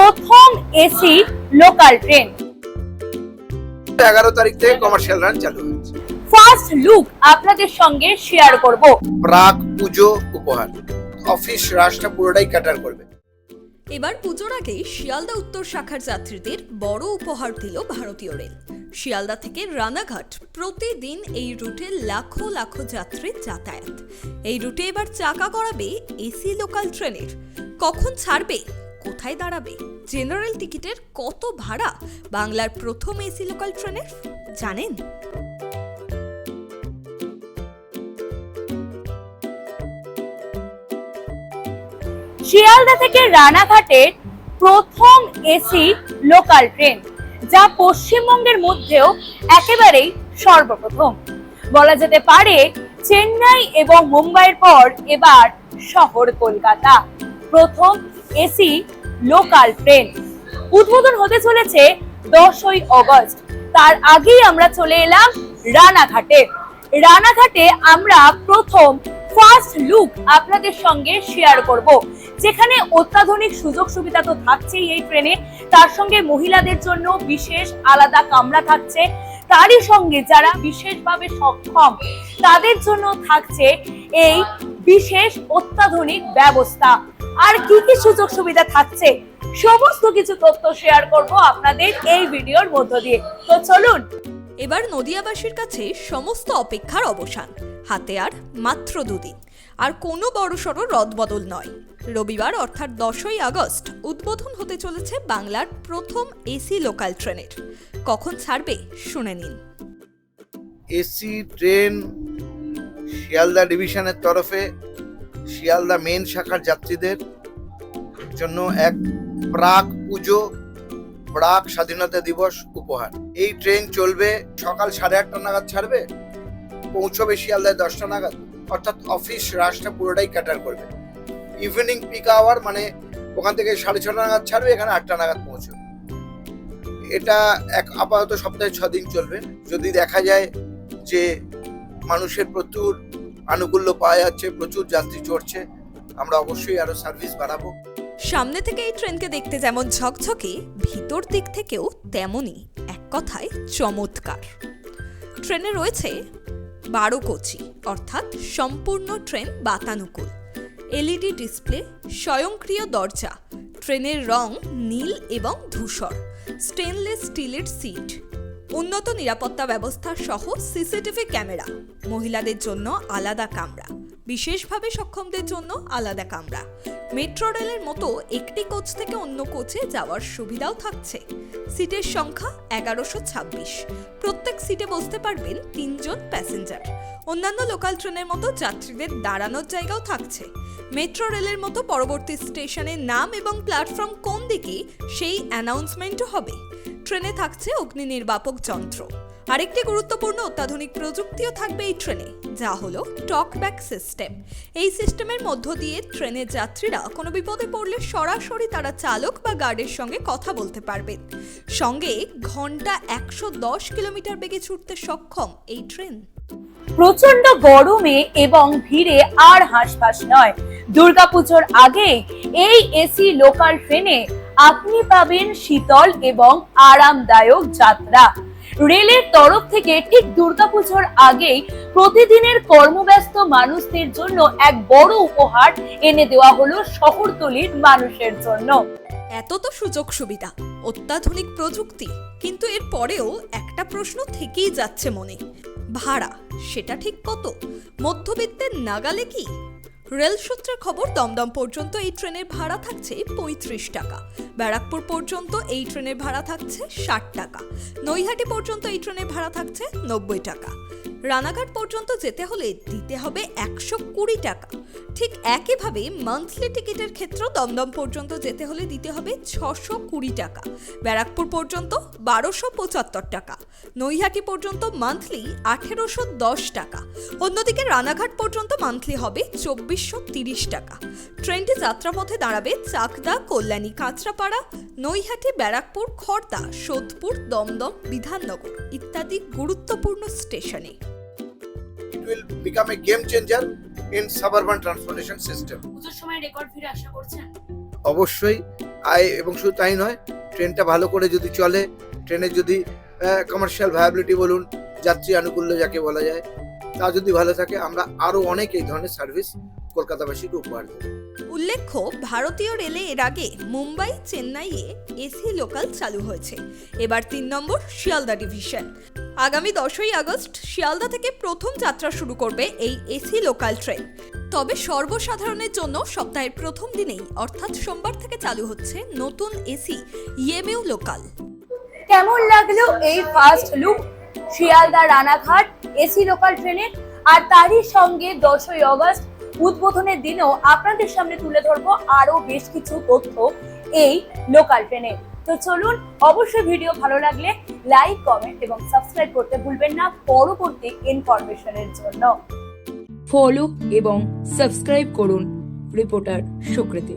প্রথম AC local train. এগারো তারিখ থেকে কমার্শিয়াল রান চালু হচ্ছে ফার্স্ট লুক আপনাদের সঙ্গে শেয়ার করব। প্রাক পুজো উপহার। অফিস রাশটা পুরোটাই ক্যাটার করবে। এবার পুজোর আগেই শিয়ালদা উত্তর শাখার যাত্রীদের বড় উপহার দিল ভারতীয় রেল। শিয়ালদা থেকে রানাঘাট প্রতিদিন এই রুটে লাখো লাখো যাত্রী যাতায়াত। এই রুটে এবার চাকা করাবে এসি লোকাল ট্রেনের। কখন ছাড়বে কোথায় দাঁড়াবে? জেনারেল টিকিটের কত ভাড়া? বাংলার প্রথম এসি লোকাল ট্রেনের জানেন? শিয়ালদা থেকে রানাঘাটের প্রথম এসি লোকাল ট্রেন যা পশ্চিমবঙ্গের মধ্যেও একেবারেই সর্বপ্রথম। বলা যেতে পারে, চেন্নাই এবং মুম্বাইয়ের পর এবার শহর কলকাতা। প্রথম এসি, লোকাল ট্রেন। উদ্বোধন হতে চলেছে দশই অগস্ট। তার আগেই আমরা চলে এলাম রানাঘাটে। রানাঘাটে আমরা প্রথম ফার্স্ট লুক আপনাদের সঙ্গে শেয়ার করব। যেখানে অত্যাধুনিক সুযোগ সুবিধা তো থাকছেই এই ট্রেনে। তার সঙ্গে মহিলাদের জন্য বিশেষ আলাদা কামরা থাকছে। তারই সঙ্গে যারা বিশেষভাবে সক্ষম, তাদের জন্য থাকছে এই বিশেষ অত্যাধুনিক ব্যবস্থা। আর কি কি সুযোগ সুবিধা থাকছে? সমস্ত কিছু তথ্য শেয়ার করব আপনাদের এই ভিডিওর মধ্য দিয়ে। তো চলুন। এবার নদিয়াবাসীর কাছে সমস্ত অপেক্ষার অবসান। হাতে আর মাত্র দুদিন। আর কোনো বড়সড় রদবদল নয়। রবিবার অর্থাৎ দশই আগস্ট উদ্বোধন হতে চলেছে বাংলার প্রথম এসি লোকাল ট্রেনের। কখন ছাড়বে শুনে নিন। এসি ট্রেন শিয়ালদা ডিভিশনের তরফে শিয়ালদা মেন শাখার যাত্রীদের জন্য এক প্রাক পুজো প্রাক স্বাধীনতা দিবস উপহার। এই ট্রেন চলবে সকাল সাড়ে আটটা নাগাদ ছাড়বে, পৌঁছবে শিয়ালদায় দশটা নাগাদ। অর্থাৎ অফিস রাশটা পুরোটাই ক্যাটার করবে। ইভিনিং পিক আওয়ার মানে ওখান থেকে সাড়ে ছটা নাগাদ ছাড়বে, এখানে আটটা নাগাদ পৌঁছবে। এটা এক আপাতত সপ্তাহে ছ দিন চলবে। যদি দেখা যায় যে মানুষের প্রচুর আনুকূল্য পাওয়া যাচ্ছে প্রচুর যাত্রী চড়ছে, আমরা অবশ্যই আরও সার্ভিস বাড়াবো। সামনে থেকে এই ট্রেনকে দেখতে যেমন ঝকঝকে, ভিতর দিক থেকেও তেমনই, এক কথায় চমৎকার। ট্রেনে রয়েছে বারো কোচি অর্থাৎ সম্পূর্ণ ট্রেন বাতানুকূল। এলইডি ডিসপ্লে স্বয়ংক্রিয় দরজা ট্রেনের রং নীল এবং ধূসর স্টেনলেস স্টিলের সিট উন্নত নিরাপত্তা ব্যবস্থা সহ সিসিটিভি ক্যামেরা। মহিলাদের জন্য আলাদা কামরা। বিশেষভাবে সক্ষমদের জন্য আলাদা কামরা। মেট্রো রেলের মতো একটি কোচ থেকে অন্য কোচে যাওয়ার সুবিধাও থাকছে। সিটের সংখ্যা এগারোশো ছাব্বিশ। প্রত্যেক সিটে বসতে পারবেন তিনজন প্যাসেঞ্জার। অন্যান্য লোকাল ট্রেনের মতো যাত্রীদের দাঁড়ানোর জায়গাও থাকছে। মেট্রো রেলের মতো পরবর্তী স্টেশনের নাম এবং প্ল্যাটফর্ম কোন দিকে, সেই অ্যানাউন্সমেন্টও হবে। ট্রেনে থাকছে অগ্নি নির্বাপক যন্ত্র। আরেকটি গুরুত্বপূর্ণ অত্যাধুনিক প্রযুক্তিও থাকবে এই ট্রেনে, যা হলো টকব্যাক সিস্টেম। এই সিস্টেমের মধ্য দিয়ে ট্রেনের যাত্রীরা কোনো বিপদে পড়লে সরাসরি তারা চালক বা গার্ডের সঙ্গে কথা বলতে পারবেন সঙ্গে ঘণ্টা একশো দশ কিলোমিটার বেগে ছুটতে সক্ষম এই ট্রেন। প্রচণ্ড গরমে এবং ভিড়ে আর হাঁসফাঁস নয়। দুর্গাপুজোর আগে এই এসি লোকাল ট্রেনে আপনি পাবেন শীতল এবং আরামদায়ক যাত্রা। রেলের তরফ থেকে ঠিক দুর্গাপুজোর আগেই প্রতিদিনের কর্মব্যস্ত মানুষদের জন্য এক বড় উপহার এনে দেওয়া হলো শহরতলির মানুষের জন্য। এত তো সুযোগ সুবিধা, অত্যাধুনিক প্রযুক্তি, কিন্তু এর পরেও একটা প্রশ্ন থেকেই যাচ্ছে মনে। ভাড়া, সেটা ঠিক কত? মধ্যবিত্তের নাগালে কি? রেল সূত্রের খবর, দমদম পর্যন্ত এই ট্রেনের ভাড়া থাকছে পঁয়ত্রিশ টাকা। ব্যারাকপুর পর্যন্ত এই ট্রেনের ভাড়া থাকছে ষাট টাকা। নৈহাটি পর্যন্ত এই ট্রেনের ভাড়া থাকছে নব্বই টাকা। রানাঘাট পর্যন্ত যেতে হলে দিতে হবে একশো কুড়ি টাকা। ঠিক একইভাবে মান্থলি টিকিটের ক্ষেত্রেও দমদম পর্যন্ত যেতে হলে দিতে হবে ছশো কুড়ি টাকা। ব্যারাকপুর পর্যন্ত বারোশো পঁচাত্তর টাকা। নৈহাটি পর্যন্ত মান্থলি আঠেরোশো দশ টাকা। অন্যদিকে রানাঘাট পর্যন্ত মান্থলি হবে চব্বিশশো তিরিশ টাকা। ট্রেনটি যাত্রাপথে দাঁড়াবে চাকদা, কল্যাণী, কাঁচরাপাড়া, নৈহাটি, ব্যারাকপুর খড়দা সোদপুর, দমদম, বিধাননগর ইত্যাদি গুরুত্বপূর্ণ স্টেশনে। Will become a game changer in suburban transportation system পুজোর সময় রেকর্ড ভিড় আশা করছেন? অবশ্যই আয় এবং শুধু তাই নয় ট্রেনটা ভালো করে যদি চলে ট্রেনের যদি কমার্শিয়াল ভায়াবিলিটি বলুন যাত্রী আনুকূল্য যাকে বলা যায় তা যদি ভালো থাকে আমরা আরও অনেক এই ধরনের সার্ভিস কলকাতাবাসীকে উপহার দেবো। উল্লেখ্য, ভারতীয় রেলে এর আগে মুম্বাই, চেন্নাইয়ে এসি লোকাল চালু হয়েছে। এবার তিন নম্বর শিয়ালদা ডিভিশন। আগামী দশই আগস্ট শিয়ালদা থেকে প্রথম যাত্রা শুরু করবে এই এসি লোকাল ট্রেন। তবে সর্বসাধারণের জন্য সপ্তাহের প্রথম দিনেই, অর্থাৎ সোমবার থেকে চালু হচ্ছে নতুন এসি ইএমইউ লোকাল। কেমন লাগল এই first look? Sealdah Ranaghat AC local ট্রেনের? আর তারই সঙ্গে দশই অগস্ট উদ্বোধনের দিনেও আপনাদের সামনে তুলে ধরবো আরও বেশ কিছু তথ্য এই লোকাল ট্রেনে। তো চলুন, অবশ্যই ভিডিও ভালো লাগলে লাইক, কমেন্ট এবং সাবস্ক্রাইব করতে ভুলবেন না পরবর্তী ইনফরমেশনের জন্য। ফলো এবং সাবস্ক্রাইব করুন রিপোর্টার সুকৃতি।